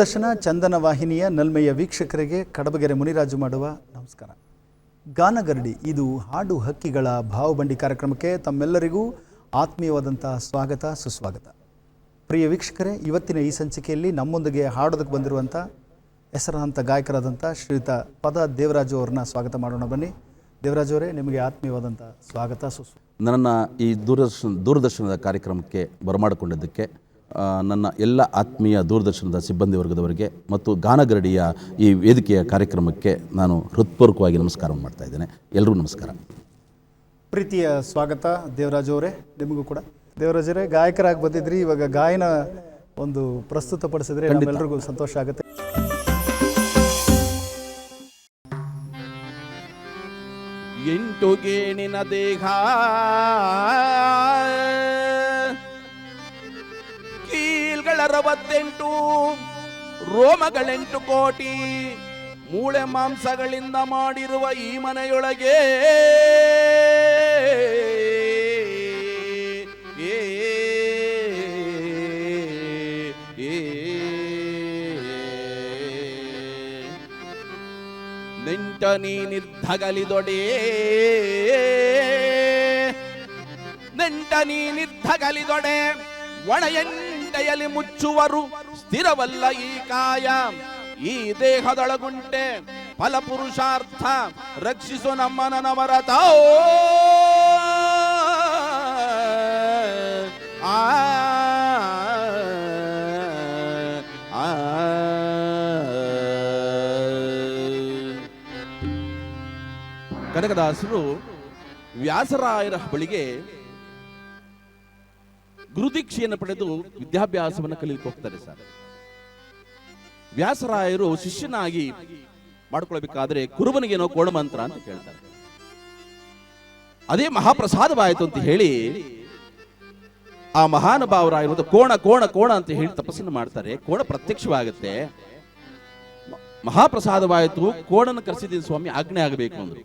ದೂರದರ್ಶನ, ಚಂದನ ವಾಹಿನಿಯ ನಲ್ಮೆಯ ವೀಕ್ಷಕರಿಗೆ ಕಡಬಗೆರೆ ಮುನಿರಾಜು ಮಾಡುವ ನಮಸ್ಕಾರ. ಗಾನಗರಡಿ, ಇದು ಹಾಡು ಹಕ್ಕಿಗಳ ಭಾವಬಂಡಿ ಕಾರ್ಯಕ್ರಮಕ್ಕೆ ತಮ್ಮೆಲ್ಲರಿಗೂ ಆತ್ಮೀಯವಾದಂತಹ ಸ್ವಾಗತ, ಸುಸ್ವಾಗತ. ಪ್ರಿಯ ವೀಕ್ಷಕರೇ, ಇವತ್ತಿನ ಈ ಸಂಚಿಕೆಯಲ್ಲಿ ನಮ್ಮೊಂದಿಗೆ ಹಾಡೋದಕ್ಕೆ ಬಂದಿರುವಂಥ ಹೆಸರಾಂತ ಗಾಯಕರಾದಂಥ ಶ್ರೀಯುತ ಪದ ದೇವರಾಜು ಅವರನ್ನ ಸ್ವಾಗತ ಮಾಡೋಣ ಬನ್ನಿ. ದೇವರಾಜು ಅವರೇ, ನಿಮಗೆ ಆತ್ಮೀಯವಾದಂಥ ಸ್ವಾಗತ, ಸುಸ್ವಾಗತ. ನನ್ನ ಈ ದೂರದರ್ಶನ, ದೂರದರ್ಶನದ ಕಾರ್ಯಕ್ರಮಕ್ಕೆ ಬರಮಾಡಿಕೊಂಡಿದ್ದಕ್ಕೆ ನನ್ನ ಎಲ್ಲ ಆತ್ಮೀಯ ದೂರದರ್ಶನದ ಸಿಬ್ಬಂದಿ ವರ್ಗದವರಿಗೆ ಮತ್ತು ಗಾನಗರಡಿಯ ಈ ವೇದಿಕೆಯ ಕಾರ್ಯಕ್ರಮಕ್ಕೆ ನಾನು ಹೃತ್ಪೂರ್ವಕವಾಗಿ ನಮಸ್ಕಾರವನ್ನು ಮಾಡ್ತಾ ಇದ್ದೇನೆ. ಎಲ್ಲರೂ ನಮಸ್ಕಾರ. ಪ್ರೀತಿಯ ಸ್ವಾಗತ ದೇವರಾಜು ಅವರೇ ನಿಮಗೂ ಕೂಡ. ದೇವರಾಜರೇ ಗಾಯಕರಾಗಿ ಬಂದಿದ್ರಿ ಇವಾಗ ಗಾಯನ ಒಂದು ಪ್ರಸ್ತುತಪಡಿಸಿದ್ರೆ ಎಲ್ಲರಿಗೂ ಸಂತೋಷ ಆಗುತ್ತೆ. ಎಂಟು ಗೇಣಿನ ದೇಹ. ಕೀಲ್ಗಳ ಅರವತ್ತೆಂಟು, ರೋಮಗಳೆಂಟು ಕೋಟಿ ಮೂಳೆ ಮಾಂಸಗಳಿಂದ ಮಾಡಿರುವ ಈ ಮನೆಯೊಳಗೆ ನೆಂಟ ನೀ ನಿರ್ಧಗಲಿದೊಡೆ ನೆಂಟ ನೀ ನಿರ್ಧಗಲಿದೊಡೆ ಒಣ ಎಂಟೆಯಲ್ಲಿ ಮುಚ್ಚುವರು, ಸ್ಥಿರವಲ್ಲ ಈ ಕಾಯ. ಈ ದೇಹದೊಳಗುಂಟೆ ಫಲಪುರುಷಾರ್ಥ ರಕ್ಷಿಸು ನಮ್ಮ ನವರತ ಆ! ಕನಕದಾಸರು ವ್ಯಾಸರಾಯರ ಬಳಿಗೆ ಗುರುದೀಕ್ಷೆಯನ್ನು ಪಡೆದು ವಿದ್ಯಾಭ್ಯಾಸವನ್ನು ಕಲಿಯಲಿಕ್ಕೆ ಹೋಗ್ತಾರೆ ಸರ್. ವ್ಯಾಸರಾಯರು ಶಿಷ್ಯನಾಗಿ ಮಾಡ್ಕೊಳ್ಬೇಕಾದ್ರೆ ಕುರುಬನಿಗೇನೋ ಕೋಣಮಂತ್ರ ಅಂತ ಕೇಳ್ತಾರೆ. ಅದೇ ಮಹಾಪ್ರಸಾದವಾಯಿತು ಅಂತ ಹೇಳಿ ಆ ಮಹಾನುಭಾವರಾಗಿರುವುದು ಕೋಣ ಕೋಣ ಕೋಣ ಅಂತ ಹೇಳಿ ತಪಸ್ಸನ್ನು ಮಾಡ್ತಾರೆ. ಕೋಣ ಪ್ರತ್ಯಕ್ಷವಾಗುತ್ತೆ. ಮಹಾಪ್ರಸಾದವಾಯಿತು ಕೋಣನ ಕರೆಸಿದ್ದೀನಿ ಸ್ವಾಮಿ, ಆಜ್ಞೆ ಆಗಬೇಕು ಅಂದ್ರು.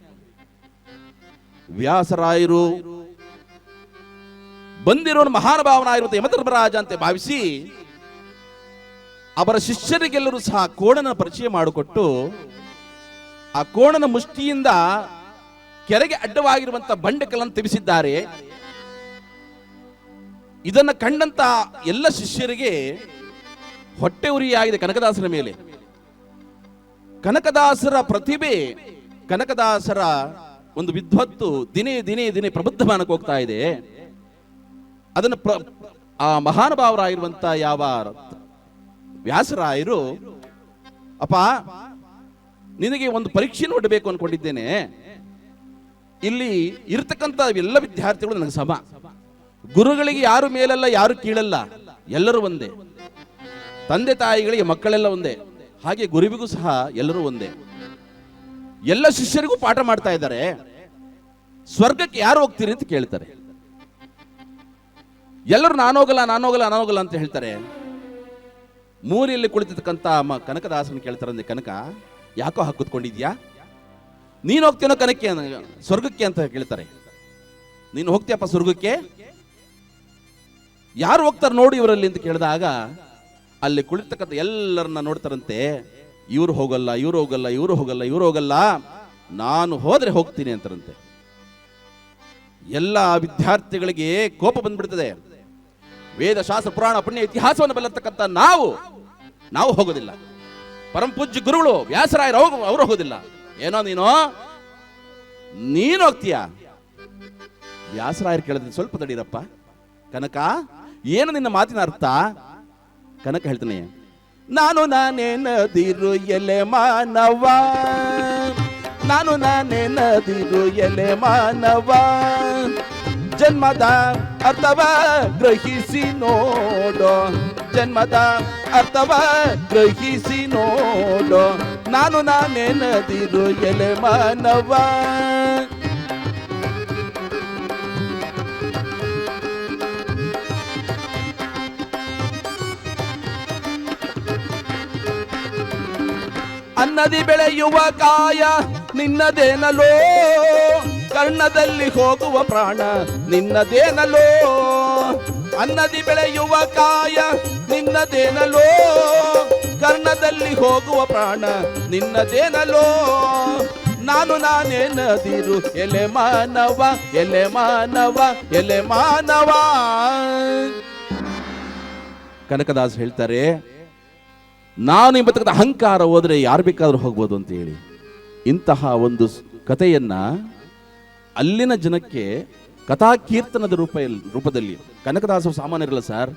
ವ್ಯಾಸರಾಯರು ಬಂದಿರೋನು ಮಹಾನುಭಾವನಾಗಿರುತ್ತೆ ಯಮಧರ್ಮರಾಜ ಅಂತ ಭಾವಿಸಿ ಅವರ ಶಿಷ್ಯರಿಗೆಲ್ಲರೂ ಸಹ ಕೋಣನ ಪರಿಚಯ ಮಾಡಿಕೊಟ್ಟು ಆ ಕೋಣನ ಮುಷ್ಟಿಯಿಂದ ಕೆರೆಗೆ ಅಡ್ಡವಾಗಿರುವಂತ ಬಂಡೆಕಲ್ಲನ್ನು ತೆಗೆಸಿದ್ದಾರೆ. ಇದನ್ನ ಕಂಡಂತ ಎಲ್ಲ ಶಿಷ್ಯರಿಗೆ ಹೊಟ್ಟೆ ಉರಿಯಾಗಿದೆ ಕನಕದಾಸರ ಮೇಲೆ. ಕನಕದಾಸರ ಪ್ರತಿಭೆ, ಕನಕದಾಸರ ಒಂದು ವಿದ್ವತ್ತು ದಿನೇ ದಿನೇ ದಿನೇ ಪ್ರಬುದ್ಧಮಾನಕ್ಕೆ ಹೋಗ್ತಾ ಇದೆ. ಅದನ್ನು ಪ್ರ ಆ ಮಹಾನುಭಾವರಾಗಿರುವಂತ ಯಾವ ವ್ಯಾಸರಾಯರು, ಅಪ್ಪ, ನಿನಗೆ ಒಂದು ಪರೀಕ್ಷೆ ನೋಡಬೇಕು ಅನ್ಕೊಂಡಿದ್ದೇನೆ. ಇಲ್ಲಿ ಇರತಕ್ಕಂತ ಎಲ್ಲ ವಿದ್ಯಾರ್ಥಿಗಳು ನನಗೆ ಸಮ. ಗುರುಗಳಿಗೆ ಯಾರು ಮೇಲಲ್ಲ, ಯಾರು ಕೀಳಲ್ಲ, ಎಲ್ಲರೂ ಒಂದೇ. ತಂದೆ ತಾಯಿಗಳಿಗೆ ಮಕ್ಕಳೆಲ್ಲ ಒಂದೇ. ಹಾಗೆ ಗುರುವಿಗೂ ಸಹ ಎಲ್ಲರೂ ಒಂದೇ. ಎಲ್ಲ ಶಿಷ್ಯರಿಗೂ ಪಾಠ ಮಾಡ್ತಾ ಇದ್ದಾರೆ. ಸ್ವರ್ಗಕ್ಕೆ ಯಾರು ಹೋಗ್ತೀರಿ? ಅಂತ ಕೇಳ್ತಾರೆ. ಎಲ್ಲರೂ ನಾನೋಗಲ್ಲ ನಾನೋಗಲ್ಲ ನಾನೋಗಲ್ಲ ಅಂತ ಹೇಳ್ತಾರೆ. ಮೂಲೆಯಲ್ಲಿ ಕುಳಿತಿರ್ತಕ್ಕಂಥ ಅಮ್ಮ ಕನಕದಾಸನ ಅಂದ್ರೆ ಕನಕ, ಯಾಕೋ ಹಾಕುತ್ಕೊಂಡಿದ್ಯಾ ನೀನು ಹೋಗ್ತೀನೋ ಕನಕ್ಕೆ ಸ್ವರ್ಗಕ್ಕೆ ಅಂತ ಕೇಳ್ತಾರೆ. ನೀನು ಹೋಗ್ತೀಯಪ್ಪ ಸ್ವರ್ಗಕ್ಕೆ? ಯಾರು ಹೋಗ್ತಾರೆ ನೋಡಿ ಇವರಲ್ಲಿ ಅಂತ ಕೇಳಿದಾಗ, ಅಲ್ಲಿ ಕುಳಿತಕ್ಕಂಥ ಎಲ್ಲರನ್ನ ನೋಡ್ತಾರಂತೆ, ಇವ್ರು ಹೋಗಲ್ಲ ಇವ್ರು ಹೋಗಲ್ಲ ಇವ್ರು ಹೋಗಲ್ಲ ಇವ್ರು ಹೋಗಲ್ಲ, ನಾನು ಹೋದ್ರೆ ಹೋಗ್ತೀನಿ ಅಂತಾರಂತೆ. ಎಲ್ಲ ವಿದ್ಯಾರ್ಥಿಗಳಿಗೆ ಕೋಪ ಬಂದ್ಬಿಡ್ತದೆ. ವೇದ ಶಾಸ್ತ್ರ ಪುರಾಣ ಪುಣ್ಯ ಇತಿಹಾಸವನ್ನು ಬಲ್ಲತಕ್ಕಂಥ ನಾವು ನಾವು ಹೋಗೋದಿಲ್ಲ. ಪರಮ ಪೂಜ್ಯ ಗುರುಗಳು, ವ್ಯಾಸರಾಯರು ಅವರು ಹೋಗೋದಿಲ್ಲ. ಏನೋ ನೀನು ನೀನು ಹೋಗ್ತೀಯ? ವ್ಯಾಸರಾಯರು ಕೇಳಿದ್ರೆ ಸ್ವಲ್ಪ ತಡೀರಪ್ಪ. ಕನಕ, ಏನು ನಿನ್ನ ಮಾತಿನ ಅರ್ಥ? ಕನಕ ಹೇಳ್ತಾನೆ, ನಾನು ನಾನೇ ನದಿರು ಎಲೆ ಮಾನವ. ನಾನು ನಾನೇ ನದಿರು ಎಲೆ ಮಾನವ. ಜನ್ಮದ ಅರ್ಥವ ಗ್ರಹಿಸಿ ನೋಡೋ. ಜನ್ಮದ ಅರ್ಥವ ಗ್ರಹಿಸಿ ನೋಡೋ. ನಾನು ನಾನೇ ನದಿರು ಎಲೆ ಮಾನವ. ಅನ್ನದಿ ಬೆಳೆಯುವ ಕಾಯ ನಿನ್ನದೇನಲೋ. ಕರ್ಣದಲ್ಲಿ ಹೋಗುವ ಪ್ರಾಣ ನಿನ್ನದೇನಲೋ ಅನ್ನದಿ ಬೆಳೆಯುವ ಕಾಯ ನಿನ್ನದೇನಲೋ ಕರ್ಣದಲ್ಲಿ ಹೋಗುವ ಪ್ರಾಣ ನಿನ್ನದೇನಲೋ ನಾನು ನಾನೇನದಿರು? ಎಲೆ ಮಾನವ ಎಲೆ ಮಾನವ ಎಲೆ ಮಾನವ. ಕನಕದಾಸ್ ಹೇಳ್ತಾರೆ, ನಾನು ಎಂಬತಕ್ಕಂಥ ಅಹಂಕಾರ ಹೋದ್ರೆ ಯಾರು ಬೇಕಾದ್ರೂ ಹೋಗ್ಬೋದು ಅಂತ ಹೇಳಿ. ಇಂತಹ ಒಂದು ಕಥೆಯನ್ನ ಅಲ್ಲಿನ ಜನಕ್ಕೆ ಕಥಾ ಕೀರ್ತನದ ರೂಪ ರೂಪದಲ್ಲಿ. ಕನಕದಾಸರು ಸಾಮಾನ್ಯರಲ್ಲ ಸರ್?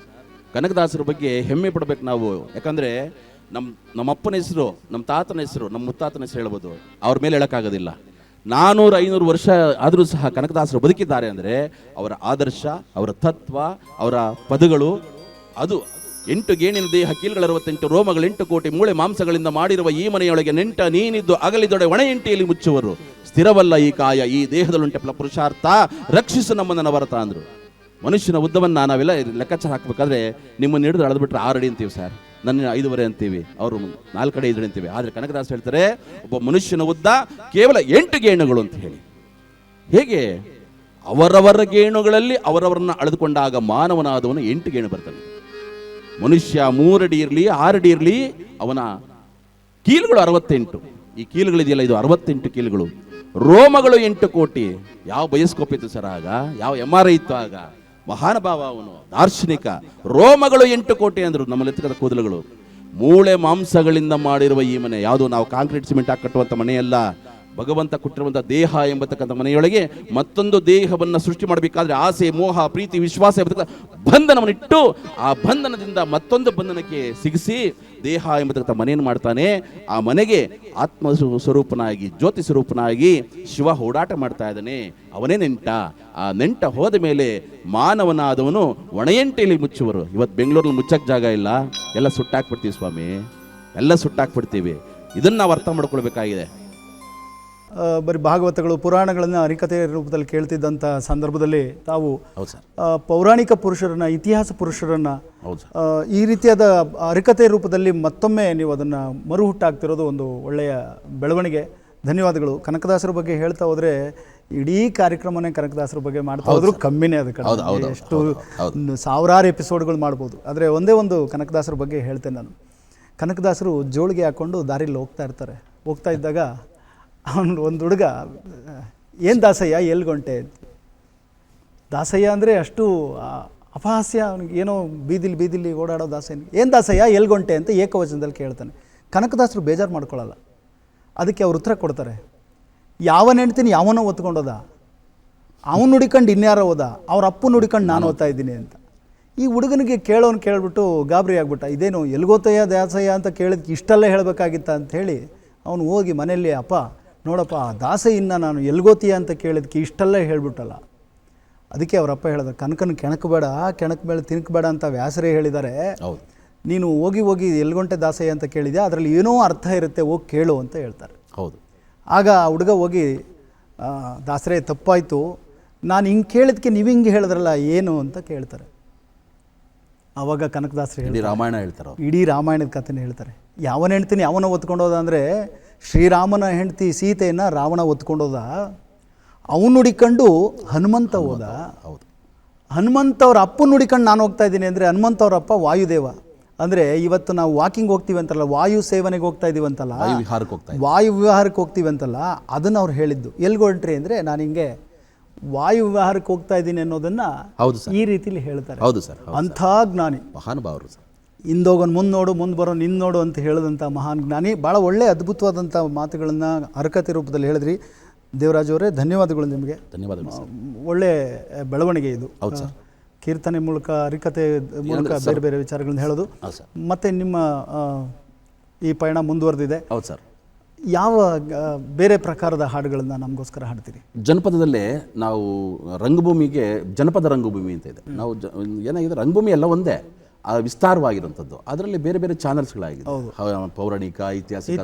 ಕನಕದಾಸರ ಬಗ್ಗೆ ಹೆಮ್ಮೆ ಪಡ್ಬೇಕು ನಾವು. ಯಾಕಂದ್ರೆ ನಮ್ಮ ನಮ್ಮ ಅಪ್ಪನ ಹೆಸರು ನಮ್ಮ ತಾತನ ಹೆಸರು ನಮ್ಮ ಮುತ್ತಾತನ ಹೆಸರು ಹೇಳ್ಬೋದು. ಅವ್ರ ಮೇಲೆ ಹೇಳೋಕ್ಕಾಗೋದಿಲ್ಲ. ನಾನೂರು ಐನೂರು ವರ್ಷ ಆದರೂ ಸಹ ಕನಕದಾಸರು ಬದುಕಿದ್ದಾರೆ ಅಂದರೆ ಅವರ ಆದರ್ಶ, ಅವರ ತತ್ವ, ಅವರ ಪದಗಳು, ಅದು ಎಂಟು ಗೇಣಿನ ದೇಹ, ಕೀಲ್ಗಳ ಅರವತ್ತೆಂಟು, ರೋಮಗಳು ಎಂಟು ಕೋಟಿ ಮೂಳೆ ಮಾಂಸಗಳಿಂದ ಮಾಡಿರುವ ಈ ಮನೆಯೊಳಗೆ ನೆಂಟ ನೀನಿದ್ದು ಅಗಲಿದೊಡೆ ಒಣ ಎಂಟಿಯಲ್ಲಿ ಮುಚ್ಚುವರು. ಸ್ಥಿರವಲ್ಲ ಈ ಕಾಯ, ಈ ದೇಹದಲ್ಲುಂಟೆ ಪುರುಷಾರ್ಥ, ರಕ್ಷಿಸು ನಮ್ಮನ್ನ ನವರತ ಅಂದರು. ಮನುಷ್ಯನ ಉದ್ದವನ್ನು ನಾವೆಲ್ಲ ಲೆಕ್ಕಾಚಾರ ಹಾಕಬೇಕಾದ್ರೆ ನಿಮ್ಮನ್ನು ಹಿಡಿದು ಅಳದ್ಬಿಟ್ರೆ ಆರು ಅಡಿ ಅಂತೀವಿ ಸರ್. ನನ್ನ ಐದುವರೆ ಅಂತೀವಿ. ಅವರು ನಾಲ್ಕು ಕಡೆ ಐದು ಅಂತೀವಿ. ಆದರೆ ಕನಕದಾಸ್ ಹೇಳ್ತಾರೆ, ಒಬ್ಬ ಮನುಷ್ಯನ ಉದ್ದ ಕೇವಲ ಎಂಟು ಗೇಣುಗಳು ಅಂತ ಹೇಳಿ. ಹೇಗೆ? ಅವರವರ ಗೇಣುಗಳಲ್ಲಿ ಅವರವರನ್ನ ಅಳೆದುಕೊಂಡಾಗ ಮಾನವನಾದವನು ಎಂಟು ಗೇಣು ಬರ್ತಾನೆ. ಮನುಷ್ಯ ಮೂರಡಿ ಇರಲಿ, ಆರಡಿ ಇರಲಿ, ಅವನ ಕೀಲುಗಳು ಅರವತ್ತೆಂಟು. ಈ ಕೀಲುಗಳಿದೆಯಲ್ಲ, ಇದು ಅರವತ್ತೆಂಟು ಕೀಲುಗಳು. ರೋಮಗಳು ಎಂಟು ಕೋಟಿ. ಯಾವ ಬಯಸ್ಕೋಪ್ ಇತ್ತು ಸರ್ ಆಗ? ಯಾವ ಎಂ ಆರ್ ಐ ಇತ್ತು ಆಗ? ಮಹಾನುಭಾವ ಅವನು, ದಾರ್ಶನಿಕ. ರೋಮಗಳು ಎಂಟು ಕೋಟಿ ಅಂದ್ರು, ನಮ್ಮಲ್ಲಿ ಕೂದಲುಗಳು. ಮೂಳೆ ಮಾಂಸಗಳಿಂದ ಮಾಡಿರುವ ಈ ಮನೆ, ಯಾವುದು ನಾವು ಕಾಂಕ್ರೀಟ್ ಸಿಮೆಂಟ್ ಹಾಕಿ ಕಟ್ಟುವಂಥ ಮನೆಯಲ್ಲ ಭಗವಂತ ಕೊಟ್ಟಿರುವಂಥ ದೇಹ ಎಂಬತಕ್ಕಂಥ ಮನೆಯೊಳಗೆ ಮತ್ತೊಂದು ದೇಹವನ್ನು ಸೃಷ್ಟಿ ಮಾಡಬೇಕಾದ್ರೆ ಆಸೆ, ಮೋಹ, ಪ್ರೀತಿ, ವಿಶ್ವಾಸ ಎಂಬತಕ್ಕಂಥ ಬಂಧನವನ್ನಿಟ್ಟು ಆ ಬಂಧನದಿಂದ ಮತ್ತೊಂದು ಬಂಧನಕ್ಕೆ ಸಿಗಿಸಿ ದೇಹ ಎಂಬತಕ್ಕಂಥ ಮನೆಯನ್ನು ಮಾಡ್ತಾನೆ. ಆ ಮನೆಗೆ ಆತ್ಮ ಸ್ವ- ಸ್ವರೂಪನಾಗಿ ಜ್ಯೋತಿ ಸ್ವರೂಪನಾಗಿ ಶಿವ ಓಡಾಟ ಮಾಡ್ತಾ ಇದ್ದಾನೆ. ಅವನೇ ನೆಂಟ. ಆ ನೆಂಟ ಹೋದ ಮೇಲೆ ಮಾನವನಾದವನು ಒಣೆಯಂಟೆಯಲ್ಲಿ ಮುಚ್ಚುವರು. ಇವತ್ತು ಬೆಂಗಳೂರಲ್ಲಿ ಮುಚ್ಚಕ್ಕೆ ಜಾಗ ಇಲ್ಲ. ಎಲ್ಲ ಸುಟ್ಟಾಕ್ಬಿಡ್ತೀವಿ ಸ್ವಾಮಿ. ಎಲ್ಲ ಸುಟ್ಟಾಕ್ಬಿಡ್ತೀವಿ. ಇದನ್ನು ನಾವು ಅರ್ಥ ಮಾಡ್ಕೊಳ್ಬೇಕಾಗಿದೆ. ಬರೀ ಭಾಗವತಗಳು ಪುರಾಣಗಳನ್ನು ಹರಿಕಥೆ ರೂಪದಲ್ಲಿ ಕೇಳ್ತಿದ್ದಂಥ ಸಂದರ್ಭದಲ್ಲಿ ತಾವು ಪೌರಾಣಿಕ ಪುರುಷರನ್ನ ಇತಿಹಾಸ ಪುರುಷರನ್ನ ಈ ರೀತಿಯಾದ ಹರಿಕಥೆ ರೂಪದಲ್ಲಿ ಮತ್ತೊಮ್ಮೆ ನೀವು ಅದನ್ನು ಮರುಹುಟ್ಟಾಗ್ತಿರೋದು ಒಂದು ಒಳ್ಳೆಯ ಬೆಳವಣಿಗೆ. ಧನ್ಯವಾದಗಳು. ಕನಕದಾಸರ ಬಗ್ಗೆ ಹೇಳ್ತಾ ಹೋದ್ರೆ ಇಡೀ ಕಾರ್ಯಕ್ರಮನೇ ಕನಕದಾಸರ ಬಗ್ಗೆ ಮಾಡ್ತಾ ಹೋದ್ರು ಕಮ್ಮಿನೇ ಅದು ಕಡಿಮೆ. ಹೌದು, ಹೌದು, ಎಷ್ಟು ಸಾವಿರಾರು ಎಪಿಸೋಡ್ಗಳು ಮಾಡ್ಬೋದು. ಆದರೆ ಒಂದೇ ಒಂದು ಕನಕದಾಸರ ಬಗ್ಗೆ ಹೇಳ್ತೇನೆ ನಾನು. ಕನಕದಾಸರು ಜೋಳಿಗೆ ಹಾಕ್ಕೊಂಡು ದಾರಿಲಿ ಹೋಗ್ತಾ ಇರ್ತಾರೆ. ಹೋಗ್ತಾ ಇದ್ದಾಗ ಅವನು ಒಂದು ಹುಡುಗ. ಏನು ದಾಸಯ್ಯ? ಎಲ್ಗೊಂಟೆ ಅಂತ ದಾಸಯ್ಯ ಅಂದರೆ ಅಷ್ಟು ಅಪಹಾಸ್ಯ, ಅವನಿಗೆ ಏನೋ ಬೀದಿಲಿ ಬೀದಿಲಿ ಓಡಾಡೋ ದಾಸಯ್ಯ ಏನು ದಾಸಯ್ಯ? ಎಲ್ಗೊಂಟೆ ಅಂತ ಏಕವಚನದಲ್ಲಿ ಕೇಳ್ತಾನೆ. ಕನಕದಾಸರು ಬೇಜಾರು ಮಾಡ್ಕೊಳ್ಳಲ್ಲ ಅದಕ್ಕೆ ಅವ್ರು ಉತ್ತರ ಕೊಡ್ತಾರೆ. ಯಾವನ ಹೆಣ್ತೀನಿ ಯಾವನೋ ಒತ್ಕೊಂಡೋದ. ಅವನು ನುಡಿಕೊಂಡು ಇನ್ಯಾರೋ ಹೋದ. ಅವ್ರ ಅಪ್ಪು ನುಡಿಕೊಂಡು ನಾನು ಓದ್ತಾ ಇದ್ದೀನಿ ಅಂತ. ಈ ಹುಡುಗನಿಗೆ ಕೇಳೋನು ಕೇಳಿಬಿಟ್ಟು ಗಾಬರಿ ಆಗ್ಬಿಟ್ಟ. ಇದೇನು ಎಲ್ಗೋತಯ್ಯ ದಾಸಯ್ಯ ಅಂತ ಕೇಳಿದ್ಕೆ ಇಷ್ಟೆಲ್ಲ ಹೇಳಬೇಕಾಗಿತ್ತ ಅಂತ ಹೇಳಿ ಅವನು ಹೋಗಿ ಮನೆಯಲ್ಲಿ, ಅಪ್ಪ ನೋಡಪ್ಪ ಆ ದಾಸಯ್ಯನ ನಾನು ಎಲ್ಗೋತೀಯ ಅಂತ ಕೇಳಿದ್ಕೆ ಇಷ್ಟೆಲ್ಲ ಹೇಳ್ಬಿಟ್ಟಲ್ಲ. ಅದಕ್ಕೆ ಅವರಪ್ಪ ಹೇಳಿದ್ರು ಕನಕನ ಕೆಣಕಬೇಡ ಕೆಣಕ ಮೇಲೆ ತಿನ್ಕಬೇಡ ಅಂತ ವ್ಯಾಸರೇ ಹೇಳಿದ್ದಾರೆ ಹೌದು. ನೀನು ಹೋಗಿ ಹೋಗಿ ಎಲ್ಗೊಂಟೆ ದಾಸಯ್ಯ ಅಂತ ಕೇಳಿದ್ಯಾ? ಅದರಲ್ಲಿ ಏನೋ ಅರ್ಥ ಇರುತ್ತೆ ಹೋಗಿ ಕೇಳು ಅಂತ ಹೇಳ್ತಾರೆ. ಹೌದು. ಆಗ ಆ ಹುಡುಗ ಹೋಗಿ ದಾಸರೇ ತಪ್ಪಾಯಿತು ನಾನು ಹಿಂಗೆ ಕೇಳಿದ್ಕೆ ನೀವು ಹಿಂಗೆ ಹೇಳಿದ್ರಲ್ಲ ಏನು ಅಂತ ಕೇಳ್ತಾರೆ. ಆವಾಗ ಕನಕದಾಸರು ಹೇಳಿ ರಾಮಾಯಣ ಹೇಳ್ತಾರೆ. ಇಡೀ ರಾಮಾಯಣದ ಕಥೆನ ಹೇಳ್ತಾರೆ. ಯಾವನ ಹೇಳ್ತೀನಿ ಯಾವನ ಓದ್ಕೊಂಡೋದ ಅಂದರೆ ಶ್ರೀರಾಮನ ಹೆಂಡತಿ ಸೀತೆಯನ್ನು ರಾವಣ ಒತ್ಕೊಂಡೋದ ಅವನು ನುಡಿಕೊಂಡು ಹನುಮಂತ ಹೋದ. ಹೌದು. ಹನುಮಂತ ಅವ್ರ ಅಪ್ಪ ನುಡಿಕೊಂಡು ನಾನು ಹೋಗ್ತಾ ಇದ್ದೀನಿ ಅಂದರೆ ಹನುಮಂತ ಅವ್ರ ಅಪ್ಪ ವಾಯುದೇವ. ಅಂದರೆ ಇವತ್ತು ನಾವು ವಾಕಿಂಗ್ ಹೋಗ್ತೀವಿ ಅಂತಲ್ಲ ವಾಯು ಸೇವನೆಗೆ ಹೋಗ್ತಾ ಇದೀವಿ ಅಂತಲ್ಲ ವಾಯು ವಿಹಾರಕ್ಕೆ ಹೋಗ್ತಾ. ವಾಯು ವಿಹಾರಕ್ಕೆ ಹೋಗ್ತೀವಿ ಅಂತಲ್ಲ ಅದನ್ನು ಅವ್ರು ಹೇಳಿದ್ದು. ಎಲ್ಲಿ ಹೊರಟ್ರಿ ಅಂದರೆ ನಾನು ಹಿಂಗೆ ವಾಯು ವಿವಾಹಕ್ಕೆ ಹೋಗ್ತಾ ಇದ್ದೀನಿ ಅನ್ನೋದನ್ನು ಹೌದು ಸರ್. ಈ ರೀತಿಲಿ ಹೇಳ್ತಾರೆ. ಹೌದು ಸರ್. ಅಂಥ ಜ್ಞಾನಿ. ಮಹಾನುಭಾವರು ಸರ್. ಹಿಂದೋಗೋನ್ ಮುಂದೆ ನೋಡು ಮುಂದೆ ಬರೋ ನಿನ್ನ ನೋಡು ಅಂತ ಹೇಳಿದಂಥ ಮಹಾನ್ ಜ್ಞಾನಿ. ಭಾಳ ಒಳ್ಳೆ ಅದ್ಭುತವಾದಂಥ ಮಾತುಗಳನ್ನು ಹರಕತೆ ರೂಪದಲ್ಲಿ ಹೇಳಿದ್ರಿ. ದೇವರಾಜ್ ಅವರೇ ಧನ್ಯವಾದಗಳು ನಿಮಗೆ. ಧನ್ಯವಾದಗಳು ಒಳ್ಳೆ ಬೆಳವಣಿಗೆ ಇದು. ಹೌದು ಸರ್. ಕೀರ್ತನೆ ಮೂಲಕ ಹರಿಕತೆ ಮೂಲಕ ಬೇರೆ ಬೇರೆ ವಿಚಾರಗಳನ್ನ ಹೇಳೋದು. ಮತ್ತೆ ನಿಮ್ಮ ಈ ಪಯಣ ಮುಂದುವರೆದಿದೆ. ಹೌದು ಸರ್. ಯಾವ ಬೇರೆ ಪ್ರಕಾರದ ಹಾಡುಗಳನ್ನು ನಮಗೋಸ್ಕರ ಹಾಡ್ತೀರಿ? ಜನಪದದಲ್ಲೇ ನಾವು ರಂಗಭೂಮಿಗೆ ಜನಪದ ರಂಗಭೂಮಿ ಅಂತ ಇದೆ. ನಾವು ಏನಾಗಿದೆ ರಂಗಭೂಮಿ ಎಲ್ಲ ಒಂದೇ. ವಿಸ್ತಾರವಾಗಿರುವಂಥದ್ದು. ಅದರಲ್ಲಿ ಬೇರೆ ಬೇರೆ ಚಾನಲ್ಸ್ಗಳಾಗಿದೆ. ಪೌರಾಣಿಕ ಐತಿಹಾಸಿಕ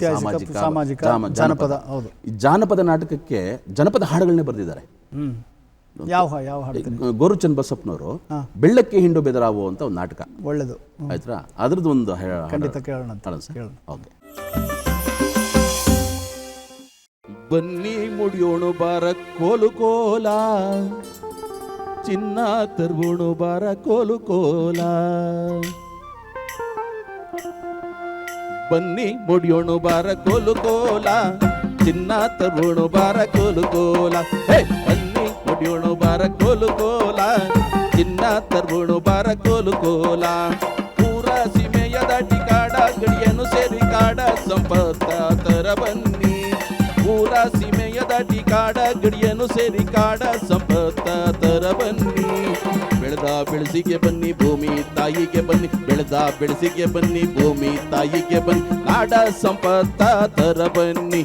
ಸಾಮಾಜಿಕ ಜಾನಪದ, ಹೌದು. ಈ ಜಾನಪದ ನಾಟಕಕ್ಕೆ ಜನಪದ ಹಾಡುಗಳನ್ನೇ ಬರೆದಿದ್ದಾರೆ. ಯಾವ ಯಾವ ಹಾಡ್ತೀರಿ ಗೋರುಚಂದ್ ಬಸಪ್ಪನವರು ಬೆಳ್ಳಕ್ಕೆ ಹಿಂಡು ಬೆದರಾವು ಅಂತ ಒಂದು ನಾಟಕ. ಒಳ್ಳೆದು. ಆಯ್ತಾ? ಅದ್ರದ್ದು ಒಂದು ಹಾಡು- ಖಂಡಿತ ಕೇಳೋಣ. ಓಕೆ. ಬನ್ನಿ ಮುಡಿಯೋಣ ಬಾರ ಕೋಲು ಕೋಲ. ಚಿನ್ನ ತರ್ವಣು ಬಾರ ಕೋಲು ಕೋಲ. ಬನ್ನಿ ಮುಡಿಯೋಣು ಬಾರ ಕೋಲು ಕೋಲ, ಚಿನ್ನ ತರುಣು ಬಾರ ಕೋಲು ಕೋಲ. ಬನ್ನಿ ಮುಡಿಯೋಣು ಬಾರ ಕೋಲು ಕೋಲ, ಚಿನ್ನ ತರುಣು ಬಾರ ಕೋಲು ಕೋಲ. ಪೂರ ಸೀಮೆಯ ದಾಟಿ ಕಾಡ ಗಡಿಯನ್ನು ಸೇರಿ ಕಾಡ, ಸಂಪತ್ತ ತರ ಬನ್ನಿ. ಪೂರ ಸೀಮೆಯ ದಾಟಿ ಕಾಡ, ಗಡಿಯನ್ನು ಸೇರಿ ಕಾಡ, ಸಂಪತ್ತ ತರ ಬನ್ನಿ. ಬೆಳೆದ ಬೆಳೆಸಿಗೆ ಬನ್ನಿ, ಭೂಮಿ ತಾಯಿಗೆ ಬನ್ನಿ. ಬೆಳೆದ ಬೆಳೆಸಿಗೆ ಬನ್ನಿ, ಭೂಮಿ ತಾಯಿಗೆ ಬನ್ನಿ. ನಾಡ ಸಂಪತ್ತ ತರ ಬನ್ನಿ.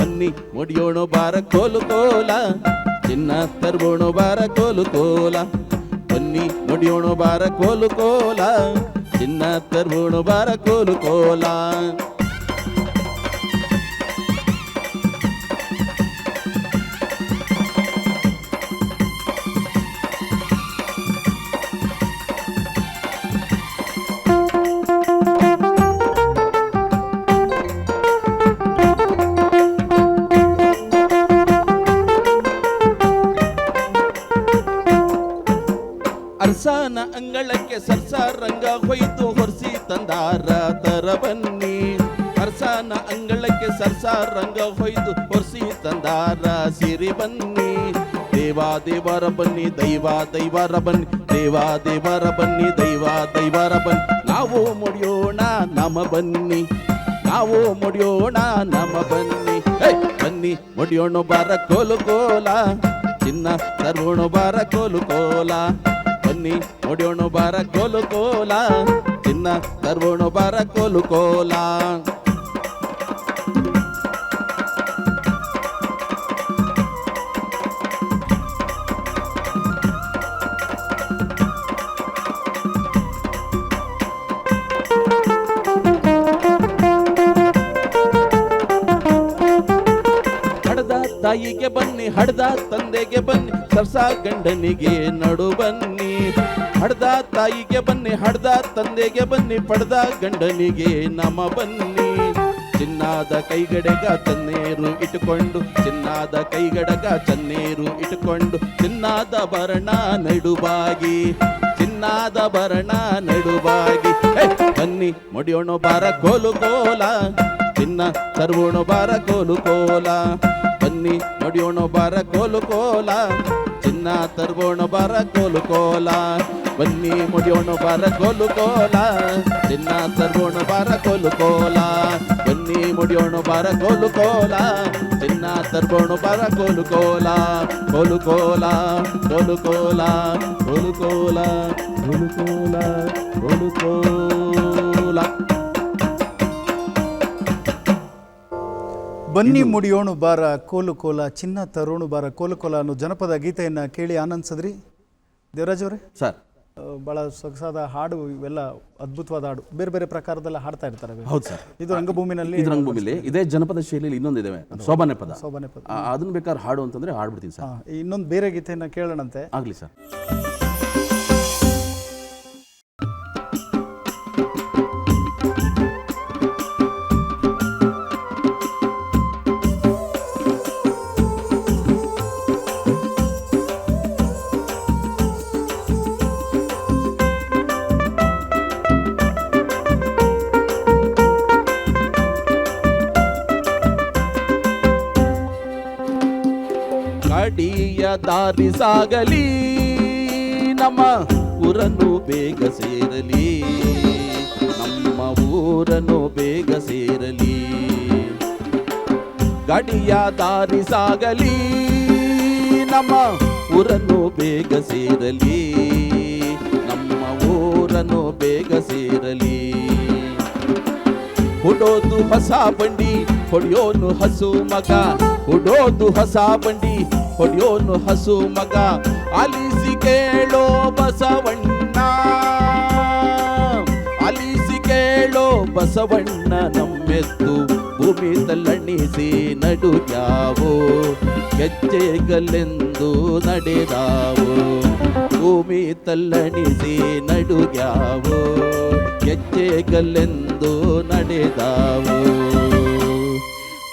ಬನ್ನಿ, ಮುಡಿಯೋಣ ಬಾರ, ಕೋಲು ಕೋಲ. ಚಿನ್ನ ತರ್ಬೋಣ ಬಾರ, ಕೋಲು ಕೋಲ. ಬನ್ನಿ, ಮುಡಿಯೋಣ ಬಾರ, ಕೋಲು ಕೋಲ. ಚಿನ್ನ ತರ್ಬೋಣ ಬಾರ, ಕೋಲು ಕೋಲ. ಅರ್ಸಾನ ಅಂಗಳಕ್ಕೆ ಸರ್ಸಾರಂಗ ಹೊಯ್ದು ಹೊರಿಸಿ ತಂದಾರ ತರ ಬನ್ನಿ ಅರ್ಸಾನ ಅಂಗಳಕ್ಕೆ ಸರ್ಸಾರಂಗ ಹೊಯ್ದು ಹೊರಿಸಿ ತಂದಾರ ಸಿರಿ ಬನ್ನಿ ದೇವಾ ದೇವರ ಬನ್ನಿ ದೈವ ದೈವರ ಬನ್ನಿ ದೇವಾ ದೇವರ ಬನ್ನಿ ದೈವ ದೈವರ ಬನ್ನಿ. ನಾವು ಮುಡಿಯೋಣ ನಮ ಬನ್ನಿ. ನಾವು ಮುಡಿಯೋಣ ನಮ ಬನ್ನಿ. ಹೇ, ಬನ್ನಿ ಮುಡಿಯೋಣ ಬಾರ ಕೋಲು ಕೋಲ. ಚಿನ್ನ ತರುಣ ಬಾರ ಕೋಲು ಕೋಲ. ಬನ್ನಿ ನೋಡೋಣ ಬಾರ ಕೋಲು ಕೋಲ ಚಿನ್ನ ತರುಣ ಬಾರ ಕೋಲು. ಕೋಲ ತಾಯಿಗೆ ಬನ್ನಿ ಹಡದ ತಂದೆಗೆ ಬನ್ನಿ, ಸರ್ಸ ಗಂಡನಿಗೆ ನಡು ಬನ್ನಿ. ಹಡ್ದ ತಾಯಿಗೆ ಬನ್ನಿ, ಹಡ್ದ ತಂದೆಗೆ ಬನ್ನಿ, ಪಡ್ದ ಗಂಡನಿಗೆ ನಮ ಬನ್ನಿ. ಚಿನ್ನಾದ ಕೈಗಡೆಗ ಚನ್ನೇರು ಇಟ್ಟುಕೊಂಡು, ಚಿನ್ನಾದ ಕೈಗಡಗ ಚನ್ನೇರು ಇಟ್ಟುಕೊಂಡು, ಚಿನ್ನಾದ ಭರಣ ನಡುಬಾಗಿ ಚಿನ್ನಾದ ಭರಣ ನಡುಬಾಗಿ ಬನ್ನಿ, ಮುಡಿಯೋಣ ಬಾರ ಕೋಲು ಕೋಲ, ಚಿನ್ನ ಸರ್ವೋಣ ಬಾರ ಕೋಲು ಕೋಲ. ಬನ್ನಿ ನೋಡಿಯೋಣ ಬಾರ ಕೋಲು ಕೋಲ ಚಿನ್ನ ತರುವೋಣ ಬಾರ ಕೋಲು ಕೋಲ ಬನ್ನಿ ಮುಡಿಯೋಣ ಬಾರ ಕೋಲು ಕೋಲ ಚಿನ್ನ ತರುವೋಣ ಬಾರ ಕೋಲು ಕೋಲ ಬನ್ನಿ ಮುಡಿಯೋಣ ಬಾರ ಕೋಲು ಕೋಲ ಚಿನ್ನ ತರುವೋಣ ಬಾರ ಕೋಲು ಕೋಲ ಕೋಲು ಕೋಲ ಕೋಲು ಕೋಲ ಕೋಲು ಕೋಲ ಕೋಲು ಕೋಲ ಕೋಲು ಕೋಲ ಬನ್ನಿ ಮುಡಿಯೋಣು ಬಾರ ಕೋಲು ಕೋಲ ಚಿನ್ನ ತರೋಣು ಬಾರ ಕೋಲು ಕೋಲ ಅನ್ನೋ ಜನಪದ ಗೀತೆಯನ್ನು ಕೇಳಿ ಆನಂದಿಸಿದ್ರಿ? ದೇವರಾಜ್ ಅವರೇ? ಸರ್. ಬಹಳ ಸೊಗಸಾದ ಹಾಡು ಇವೆಲ್ಲ ಅದ್ಭುತವಾದ ಹಾಡು. ಬೇರೆ ಬೇರೆ ಪ್ರಕಾರದಲ್ಲ ಹಾಡ್ತಾ ಇರ್ತಾರೆ ಹೌದು ಸರ್. ಇದು ರಂಗಭೂಮಿನಲ್ಲಿ ಇದು ರಂಗಭೂಮಿಲಿ. ಇದೇ ಜನಪದ ಶೈಲಿಯಲ್ಲಿ ಇನ್ನೊಂದಿದೆ ಸೋಬಾನೆ ಪದ. ಸೋಬಾನೆ ಪದ. ಅದನ್ನ ಬೇಕಾದ್ರೆ ಹಾಡು ಅಂತಂದ್ರೆ ಹಾಡ್ಬಿಡ್ತೀನಿ ಸರ್. ಇನ್ನೊಂದು ಬೇರೆ ಗೀತೆಯನ್ನು ಕೇಳೋಣಂತೆ. ಆಗ್ಲಿ ಸರ್. ದಾರಿ ಸಾಗಲಿ ನಮ್ಮ ಊರನ್ನು ಬೇಗ ಸೇರಲಿ, ನಮ್ಮ ಊರನ್ನು ಬೇಗ ಸೇರಲಿ. ಗಡಿಯ ದಾರಿ ಸಾಗಲಿ ನಮ್ಮ ಊರನ್ನು ಬೇಗ ಸೇರಲಿ, ನಮ್ಮ ಊರನ್ನು ಬೇಗ ಸೇರಲಿ. ಹುಡೋದು ಹೊಸ ಬಂಡಿ, ಹೊಡೆಯೋನು ಹಸು ಮಗ, ಹುಡೋದು ಹೊಸ ಬಂಡಿ ಹೊಡೆಯೋನು ಹಸು ಮಗ. ಅಲಿಸಿ ಕೇಳೋ ಬಸವಣ್ಣ. ಅಲಿಸಿ ಕೇಳೋ ಬಸವಣ್ಣ ನಮ್ಮೆತ್ತು. ಭೂಮಿ ತಲ್ಲಣಿಸಿ ನಡು ಯಾವೋ ಗೆಜ್ಜೆಗಲೆಂದು ನಡೆದಾವು. ಭೂಮಿ ತಲ್ಲಣಿಸಿ ನಡುಗ್ಯಾವೋ. ಗೆಜ್ಜೆಗಲೆಂದು ನಡೆದಾವು.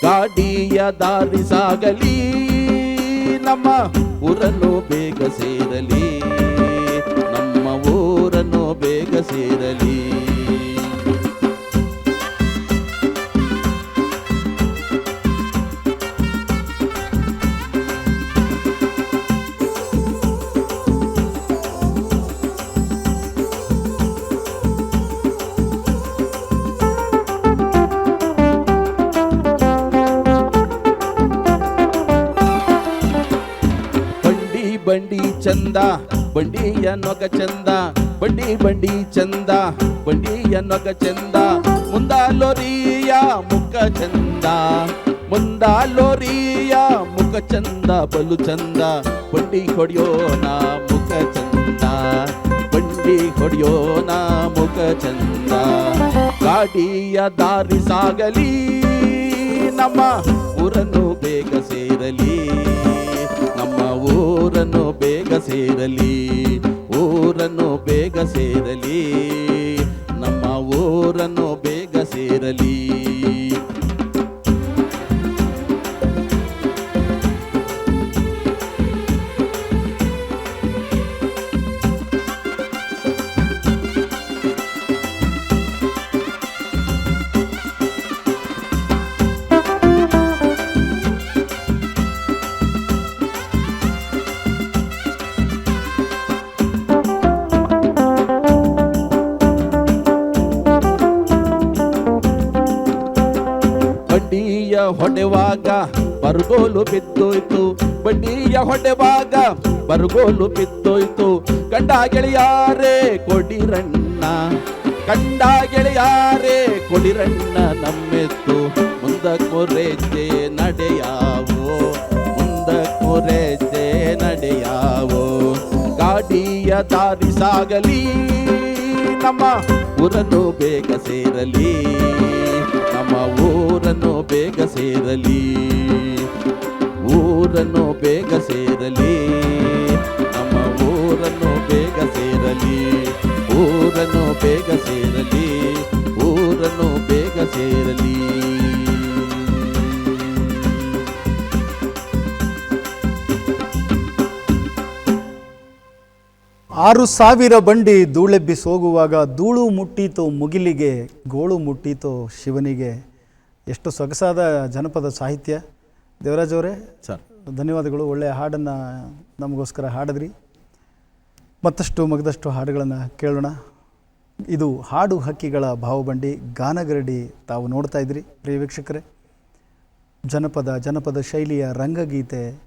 ಗಾಡಿಯ ದಾರಿ ಸಾಗಲಿ. ನಮ್ಮ ಊರನ್ನು ಬೇಗ ಸೇರಲಿ. ನಮ್ಮ ಊರನ್ನು ಬೇಗ ಸೇರಲಿ. ಚಂದ, ಬಂಡಿಯ ನೊಗ ಚಂದ, ಬಂಡಿ ಬಂಡಿ ಚಂದ, ಬಂಡಿಯ ನೊಗ ಚಂದ, ಮುಂದಾಲೋರಿಯ ಮುಖ ಚಂದ, ಮುಂದಾಲೋರಿಯ ಮುಖ ಚಂದ, ಬಲು ಚಂದ, ಬಂಡಿ ಹೊಡೆಯೋಣ ಮುಖ ಚಂದ, ಬಂಡಿ ಹೊಡೆಯೋಣ ಮುಖ ಚಂದ, ಗಾಡಿಯ ದಾರಿ ಸಾಗಲಿ, ನಮ್ಮ ಊರನ್ನು ಬೇಗ ಸೇರಲಿ. ಊರನ್ನು ಬೇಗ ಸೇರಲಿ ಊರನ್ನು ಬೇಗ ಸೇರಲಿ ನಮ್ಮ ಊರನ್ನು ಬೇಗ ಸೇರಲಿ. ಹೊಡೆವಾಗ ಬರ್ಗೋಲು ಬಿದ್ದೋಯ್ತು. ಬಂಡಿಯ ಹೊಡೆವಾಗ ಬರ್ಗೋಲು ಬಿದ್ದೋಯ್ತು. ಕಂಡ ಗೆಳೆಯಾರೇ, ಕೊಡಿರಣ್ಣ. ಕಂಡ ಗೆಳೆಯಾರೇ, ಕೊಡಿರಣ್ಣ ನಮ್ಮೆತ್ತು ಮುಂದ ಕೊರೆಜೆ ನಡೆಯಾವೋ? ಮುಂದ ಕೊರೆಜೆ ನಡೆಯಾವೋ? ಗಾಡಿಯ ದಾರಿ ಸಾಗಲಿ, ನಮ್ಮ ಊರನ್ನು ಬೇಗ ಸೇರಲಿ. ನಮ್ಮ ಊರನ್ನು ಬೇಗ ಸೇರಲಿ. ಊರನ್ನು ಬೇಗ ಸೇರಲಿ. ನಮ್ಮ ಊರನ್ನು ಬೇಗ ಸೇರಲಿ. ಊರನ್ನು ಬೇಗ ಸೇರಲಿ. ಊರನ್ನು ಬೇಗ ಸೇರಲಿ. ಆರು ಸಾವಿರ ಬಂಡಿ ಧೂಳೆಬ್ಬಿಸಿ ಹೋಗುವಾಗ ಧೂಳು ಮುಟ್ಟಿತೋ ಮುಗಿಲಿಗೆ, ಗೋಳು ಮುಟ್ಟಿತು ಶಿವನಿಗೆ. ಎಷ್ಟು ಸೊಗಸಾದ ಜನಪದ ಸಾಹಿತ್ಯ. ದೇವರಾಜ್ ಅವರೇ ಸರ್. ಧನ್ಯವಾದಗಳು. ಒಳ್ಳೆಯ ಹಾಡನ್ನು ನಮಗೋಸ್ಕರ ಹಾಡಿದ್ರಿ. ಮತ್ತಷ್ಟು ಮಗದಷ್ಟು ಹಾಡುಗಳನ್ನು ಕೇಳೋಣ. ಇದು ಹಾಡು ಹಕ್ಕಿಗಳ ಭಾವಬಂಡಿ ಗಾನಗರಡಿ ತಾವು ನೋಡ್ತಾ ಇದ್ರಿ ಪ್ರಿಯ ವೀಕ್ಷಕರೇ. ಜನಪದ ಜನಪದ ಶೈಲಿಯ ರಂಗಗೀತೆ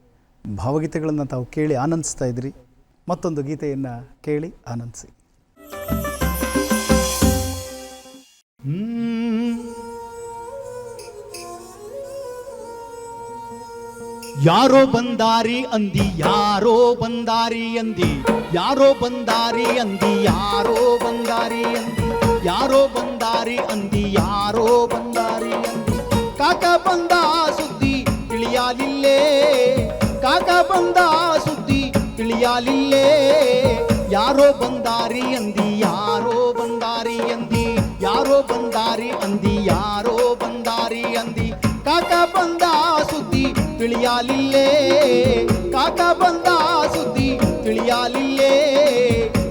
ಭಾವಗೀತೆಗಳನ್ನು ತಾವು ಕೇಳಿ ಆನಂದಿಸ್ತಾ ಇದ್ರಿ. ಮತ್ತೊಂದು ಗೀತೆಯನ್ನು ಕೇಳಿ ಆನಂದಿಸಿ. ಯಾರೋ ಬಂದಾರಿ ಅಂದಿ ಯಾರೋ ಬಂದಾರಿ ಅಂದಿ ಯಾರೋ ಬಂದಾರಿ ಅಂದಿ ಯಾರೋ ಬಂದಾರಿ ಅಂದಿ ಯಾರೋ ಬಂದಾರಿ ಅಂದಿ ಯಾರೋ ಬಂದಾರಿ ಅಂದಿ ಕಾಕ ಬಂದ ಸುದ್ದಿ ತಿಳಿಯಲಿಲ್ಲೇ ಕಾಕ ಬಂದ ಸುದ್ದಿ ತಿಳಿಯಲಿಲ್ಲೇ ಯಾರೋ ಬಂದಾರಿ ಅಂದಿ ಯಾರೋ ಬಂದಾರಿ ಅಂದಿ ಯಾರೋ ಬಂದಾರಿ ಅಂದಿ ಯಾರೋ ಬಂದಾರಿ ಅಂದಿ ಕಾಕ ಬಂದ ಸುದ್ದಿ ತಿಳಿಯಲಿಲ್ಲೇ ಕಾಕ ಬಂದ ಸುದ್ದಿ ತಿಳಿಯಲಿಲ್ಲೇ.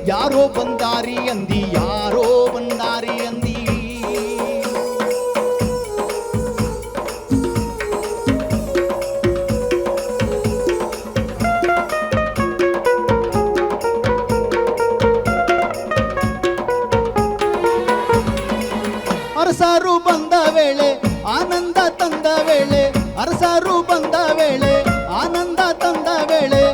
ಯಾರೋ ಬಂದಾರಿ ಅಂದಿ, ಯಾರೋ ಬಂದಾರಿ ಅಂದಿ. ಅರಸರು ಬಂದ ವೇಳೆ, ಆನಂದ ತಂದ ವೇಳೆ ಅರಸರು ಬಂದ ವೇಳೆ ಆನಂದ ತಂದ ವೇಳೆ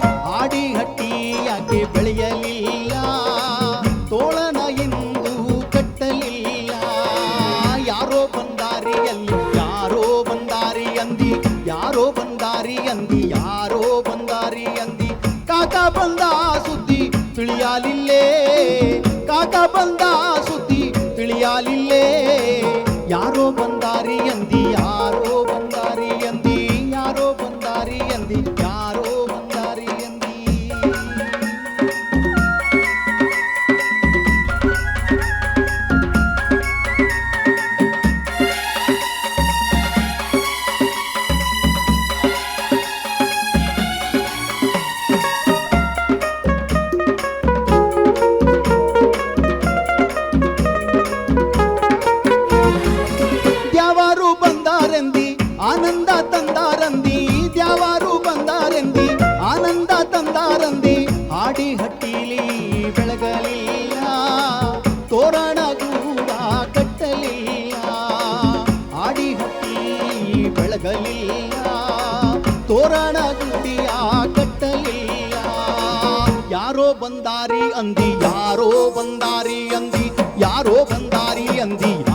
ಯಾರೋ ಬಂದಾರಿ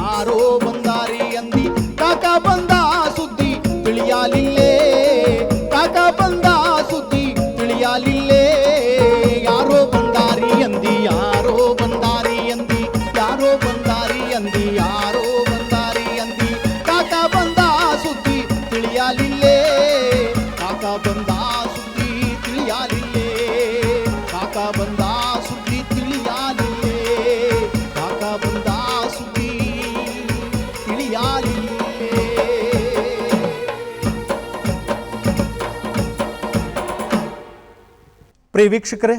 ಪ್ರಿಯ ವೀಕ್ಷಕರೇ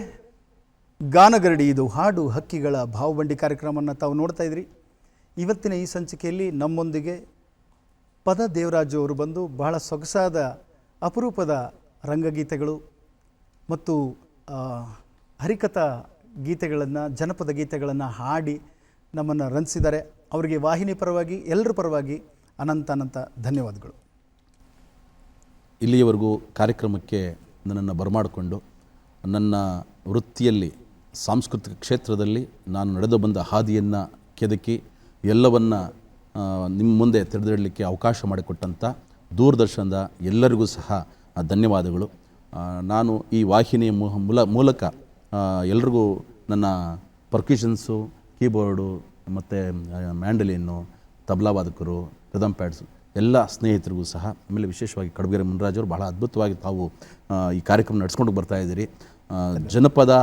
ಗಾನಗರಡಿ ಇದು ಹಾಡು ಹಕ್ಕಿಗಳ ಭಾವಬಂಡಿ ಕಾರ್ಯಕ್ರಮವನ್ನು ತಾವು ನೋಡ್ತಾ ಇದ್ರಿ. ಇವತ್ತಿನ ಈ ಸಂಚಿಕೆಯಲ್ಲಿ ನಮ್ಮೊಂದಿಗೆ ಪದ ದೇವರಾಜು ಅವರು ಬಂದು ಬಹಳ ಸೊಗಸಾದ ಅಪರೂಪದ ರಂಗಗೀತೆಗಳು ಮತ್ತು ಹರಿಕಥಾ ಗೀತೆಗಳನ್ನು, ಜನಪದ ಗೀತೆಗಳನ್ನು ಹಾಡಿ ನಮ್ಮನ್ನು ರಂಜಿಸಿದ್ದಾರೆ. ಅವರಿಗೆ ವಾಹಿನಿ ಪರವಾಗಿ ಎಲ್ಲರ ಪರವಾಗಿ ಅನಂತ ಅನಂತ ಧನ್ಯವಾದಗಳು. ಇಲ್ಲಿಯವರೆಗೂ ಕಾರ್ಯಕ್ರಮಕ್ಕೆ ನನ್ನನ್ನು ಬರಮಾಡಿಕೊಂಡು ನನ್ನ ವೃತ್ತಿಯಲ್ಲಿ, ಸಾಂಸ್ಕೃತಿಕ ಕ್ಷೇತ್ರದಲ್ಲಿ ನಾನು ನಡೆದು ಬಂದ ಹಾದಿಯನ್ನು ಕೆದಕಿ ಎಲ್ಲವನ್ನ ನಿಮ್ಮ ಮುಂದೆ ತೆರೆದಿಡಲಿಕ್ಕೆ ಅವಕಾಶ ಮಾಡಿಕೊಟ್ಟಂಥ ದೂರದರ್ಶನದ ಎಲ್ಲರಿಗೂ ಸಹ ಧನ್ಯವಾದಗಳು. ನಾನು ಈ ವಾಹಿನಿಯ ಮೂಲ, ಮೂಲಕ ಎಲ್ರಿಗೂ ನನ್ನ ಪರ್ಕ್ಯೂಷನ್ಸು ಕೀಬೋರ್ಡು, ಮತ್ತು ಮ್ಯಾಂಡಲಿನ್ನು ತಬಲಾ ವಾದಕರು ರಿದಮ್ ಪ್ಯಾಡ್ಸು ಎಲ್ಲ ಸ್ನೇಹಿತರಿಗೂ ಸಹ, ಆಮೇಲೆ ವಿಶೇಷವಾಗಿ ಕಡಬಗೆರೆ ಮುನರಾಜ್ ಅವರು ಬಹಳ ಅದ್ಭುತವಾಗಿ ತಾವು ಈ ಕಾರ್ಯಕ್ರಮ ನಡೆಸ್ಕೊಂಡು ಬರ್ತಾ ಇದ್ದೀರಿ. ಜನಪದ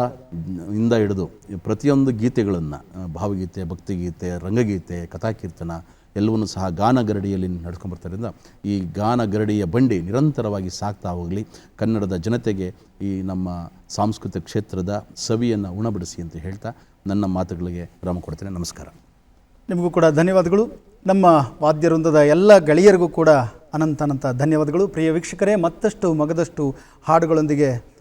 ಇಂದ ಹಿಡಿದು ಪ್ರತಿಯೊಂದು ಗೀತೆಗಳನ್ನು ಭಾವಗೀತೆ, ಭಕ್ತಿಗೀತೆ, ರಂಗಗೀತೆ, ಕಥಾಕೀರ್ತನ ಎಲ್ಲವನ್ನೂ ಸಹ ಗಾನಗರಡಿಯಲ್ಲಿ ನಡ್ಸ್ಕೊಂಡು ಬರ್ತಾರಿಂದ ಈ ಗಾನಗರಡಿಯ ಬಂಡಿ ನಿರಂತರವಾಗಿ ಸಾಕ್ತಾ ಹೋಗಲಿ. ಕನ್ನಡದ ಜನತೆಗೆ ಈ ನಮ್ಮ ಸಾಂಸ್ಕೃತಿಕ ಕ್ಷೇತ್ರದ ಸವಿಯನ್ನು ಉಣಬಡಿಸಿ ಅಂತ ಹೇಳ್ತಾ ನನ್ನ ಮಾತುಗಳಿಗೆ ವಿರಾಮ ಕೊಡ್ತೇನೆ. ನಮಸ್ಕಾರ. ನಿಮಗೂ ಕೂಡ ಧನ್ಯವಾದಗಳು. ನಮ್ಮ ವಾದ್ಯವೃಂದದ ಎಲ್ಲ ಗೆಳೆಯರಿಗೂ ಕೂಡ ಅನಂತ ಅನಂತ ಧನ್ಯವಾದಗಳು. ಪ್ರಿಯ ವೀಕ್ಷಕರೇ ಮತ್ತಷ್ಟು ಮಗದಷ್ಟು ಹಾಡುಗಳೊಂದಿಗೆ